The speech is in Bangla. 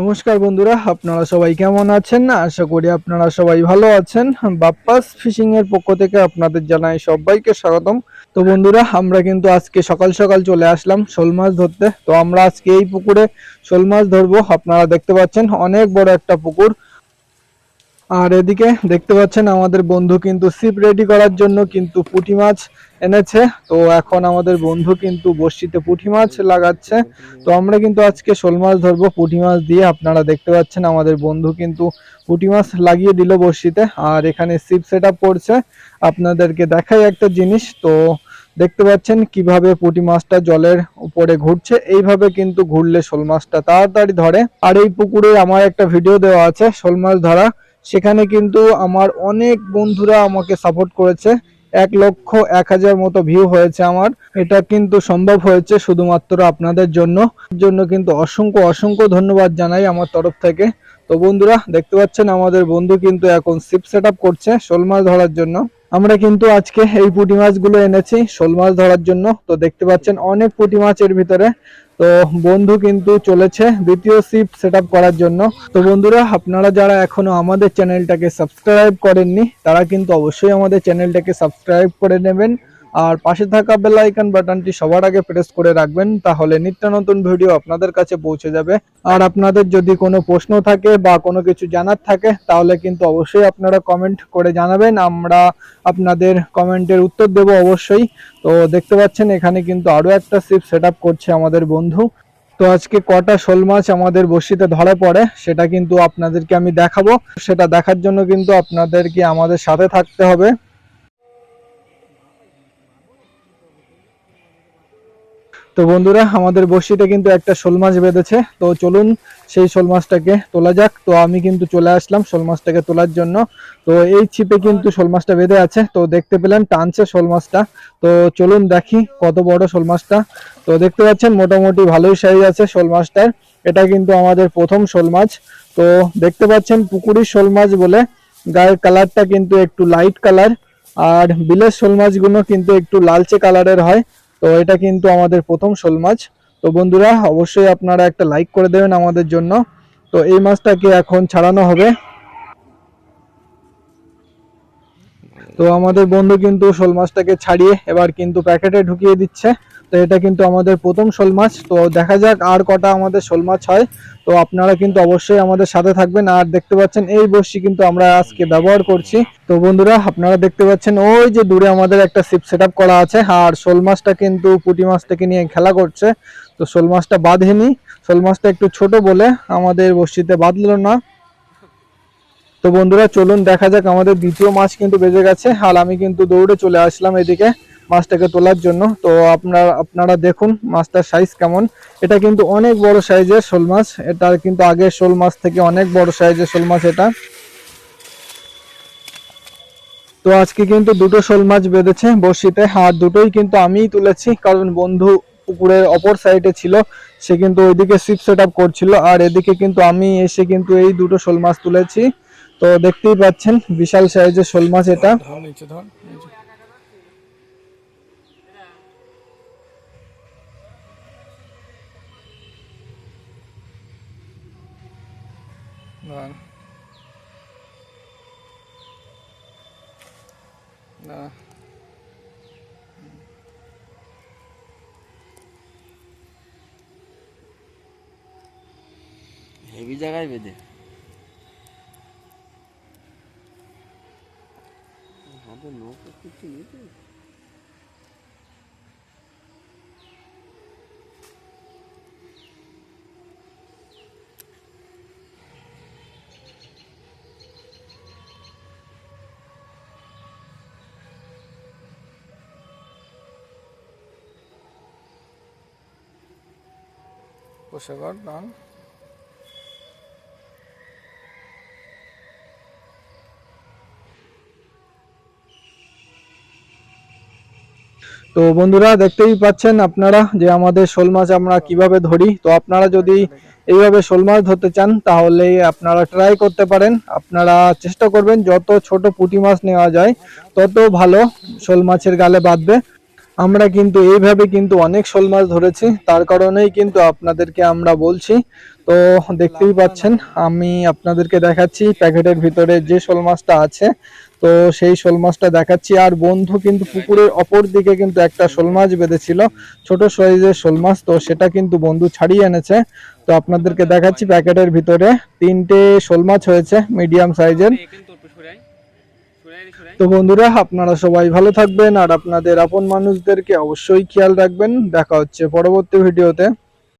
নমস্কার বন্ধুরা, আপনারা সবাই কেমন আছেন? আশা করি আপনারা সবাই ভালো আছেন। বাপ্পাস ফিশিং এর পক্ষ থেকে আপনাদের জানাই সবাইকে স্বাগতম। তো বন্ধুরা, আমরা কিন্তু আজকে সকাল সকাল চলে আসলাম শোল মাছ ধরতে। তো আমরা আজকে এই পুকুরে শোল মাছ ধরবো। আপনারা দেখতে পাচ্ছেন, অনেক বড় একটা পুকুর। আর এদিকে দেখতে পাচ্ছেন আমাদের বন্ধু কিন্তু সিপ রেডি করার জন্য কিন্তু পুঁটি মাছ এনেছে। তো এখন আমাদের বন্ধু কিন্তু বড়শিতে পুঁটি মাছ লাগাচ্ছে। তো আমরা কিন্তু আজকে শোল মাছ ধরবো, পুঁটি মাছ দিয়ে আপনারা দেখতে পাচ্ছেন আমাদের বন্ধু কিন্তু পুঁটি মাছ লাগিয়ে দিল বড়শিতে। আর এখানে সিপ সেট আপ করছে। আপনাদেরকে দেখাই একটা জিনিস, তো দেখতে পাচ্ছেন কীভাবে পুঁটি মাছটা জলের উপরে ঘুরছে। এইভাবে কিন্তু ঘুরলে শোল মাছটা তাড়াতাড়ি ধরে। আর এই পুকুরে আমার একটা ভিডিও দেওয়া আছে, শোল মাছ ধরা। সেখানে কিন্তু আমার অনেক বন্ধুরা আমাকে সাপোর্ট করেছে। এক লক্ষ, এক হাজার মতো ভিউ হয়েছে আমার। এটা কিন্তু সম্ভব হয়েছে শুধুমাত্র আপনাদের জন্য। এর জন্য কিন্তু অসংখ্য অসংখ্য ধন্যবাদ জানাই আমার তরফ থেকে। তো বন্ধুরা, দেখতে পাচ্ছেন আমাদের বন্ধু কিন্তু এখন সিপ সেট করছে শোল মাছ ধরার জন্য। আমরা কিন্তু আজকে এই পুঁটি মাছগুলো এনেছি শোল মাছ ধরার জন্য। তো দেখতে পাচ্ছেন অনেক পুঁটি মাছের ভিতরে। তো বন্ধু কিন্তু চলেছে দ্বিতীয় সিপ সেট করার জন্য। তো বন্ধুরা, আপনারা যারা এখনও আমাদের চ্যানেলটাকে সাবস্ক্রাইব করেননি, তারা কিন্তু অবশ্যই আমাদের চ্যানেলটাকে সাবস্ক্রাইব করে নেবেন। আর পাশে থাকা বেল আইকন বাটনটি সবার আগে প্রেস করে রাখবেন, তাহলে নিত্য নতুন ভিডিও আপনাদের কাছে পৌঁছে যাবে। আর আপনাদের যদি কোনো প্রশ্ন থাকে বা কোনো কিছু জানার থাকে, তাহলে কিন্তু অবশ্যই আপনারা কমেন্ট করে জানাবেন। আমরা আপনাদের কমেন্টের উত্তর দেব অবশ্যই। তো দেখতে পাচ্ছেন, এখানে কিন্তু আরও একটা সিপ সেট করছে আমাদের বন্ধু। তো আজকে কটা শোল মাছ আমাদের বসিতে ধরা পড়ে, সেটা কিন্তু আপনাদেরকে আমি দেখাবো। সেটা দেখার জন্য কিন্তু আপনাদেরকে আমাদের সাথে থাকতে হবে। তো বন্ধুরা, আমাদের বসিতে কিন্তু একটা শোল মাছ বেঁধেছে। তো চলুন সেই শোল মাছটাকে তোলা যাক। তো আমি কিন্তু চলে আসলাম শোল মাছটাকে তোলার জন্য। তো এই ছিপে কিন্তু শোল মাছটা বেঁধে আছে। তো দেখতে পেলেন টানছে শোল মাছটা। তো চলুন দেখি কত বড় শোল মাছটা। তো দেখতে পাচ্ছেন মোটামুটি ভালোই সাইজ আছে শোল মাছটার। এটা কিন্তু আমাদের প্রথম শোল মাছ। তো দেখতে পাচ্ছেন পুকুরি শোল মাছ বলে গায়ের কালারটা কিন্তু একটু লাইট কালার আর বিলের শোল মাছগুলো কিন্তু একটু লালচে কালারের হয়। তো এটা কিন্তু আমাদের প্রথম শোল মাছ। তো বন্ধুরা, অবশ্যই আপনারা একটা লাইক করে দেবেন আমাদের জন্য। তো এই মাছটাকে এখন ছাড়ানো হবে। তো আমাদের বন্ধু কিন্তু শোল মাছটাকে ছাড়িয়ে এবার কিন্তু প্যাকেটে ঢুকিয়ে দিচ্ছে। তো এটা কিন্তু আমাদের প্রথম শোল মাছ। তো দেখা যাক আর কটা আমাদের শোল মাছ হয়। তো আপনারা কিন্তু অবশ্যই আমাদের সাথে থাকবেন। আর দেখতে পাচ্ছেন, এই বড়শি কিন্তু আমরা আজকে ব্যবহার করছি। তো বন্ধুরা, আপনারা দেখতে পাচ্ছেন, ওই যে দূরে আমাদের একটা সিপ সেট করা আছে। আর শোল মাছটা কিন্তু পুঁটি মাছটাকে নিয়ে খেলা করছে। তো শোল মাছটা বাঁধেনি। শোল মাছটা একটু ছোট বলে আমাদের বড়শিতে বাঁধল না। তো বন্ধুরা, চলুন দেখা যাক আমাদের দ্বিতীয় মাছ কিন্তু বেজে গেছে। আর আমি কিন্তু দৌড়ে চলে আসলাম এদিকে। মাছটাকে তোলার জন্য। তো আপনারা আপনারা দেখুন মাছটার সাইজ কেমন। এটা কিন্তু অনেক বড় সাইজের শোল মাছ। এটা কিন্তু আগের শোল মাছ থেকে অনেক বড় সাইজের শোল মাছ এটা। তো আজকে কিন্তু দুটো শোল মাছ বেঁধেছে বড়শিতে। আর দুটোই কিন্তু আমিই তুলেছি, কারণ বন্ধু পুকুরের অপর সাইডে ছিল। সে কিন্তু ওইদিকে সিপ সেট আপ করছিল। আর এদিকে কিন্তু আমি এসে কিন্তু এই দুটো শোল মাছ তুলেছি। তো দেখতেই পাচ্ছেন, বিশাল সাইজের শোল মাছ এটা। ধর নিচে ধর নিচে। ধর। না হেভি জায়গায় বেঁধে হাতে নৌকো কিছু নিতে কর টান তো বন্ধুরা, দেখতেই পাচ্ছেন আপনারা যে আমাদের শোল মাছ আমরা কীভাবে ধরি। তো আপনারা যদি এইভাবে শোল মাছ ধরতে চান, তাহলে আপনারা ট্রাই করতে পারেন। আপনারা চেষ্টা করবেন, যত ছোট পুঁটি মাছ নেওয়া যায়, তত ভালো শোল মাছের গালে বাঁধবে। আমরা কিন্তু এইভাবে কিন্তু অনেক শোল মাছ ধরেছি, তার কারণেই কিন্তু আপনাদেরকে আমরা বলছি। তো দেখতেই পাচ্ছেন, আমি আপনাদেরকে দেখাচ্ছি প্যাকেটের ভিতরে যে শোল মাছটা আছে। তো সেই শোল মাছটা দেখাচ্ছি, আর বন্ধু কিন্তু পুকুরের অপর দিকে কিন্তু একটা শোল মাছ বেঁধেছিল, ছোট সাইজের শোল মাছ, তো সেটা কিন্তু বন্ধু ছাড়িয়ে এনেছে। তো আপনাদেরকে দেখাচ্ছি প্যাকেটের ভিতরে, তিনটে শোল মাছ হয়েছে, মিডিয়াম সাইজের। তো বন্ধুরা, আপনারা সবাই ভালো থাকবেন আর আপনাদের আপন মানুষদেরকে অবশ্যই খেয়াল রাখবেন। দেখা হচ্ছে পরবর্তী ভিডিওতে।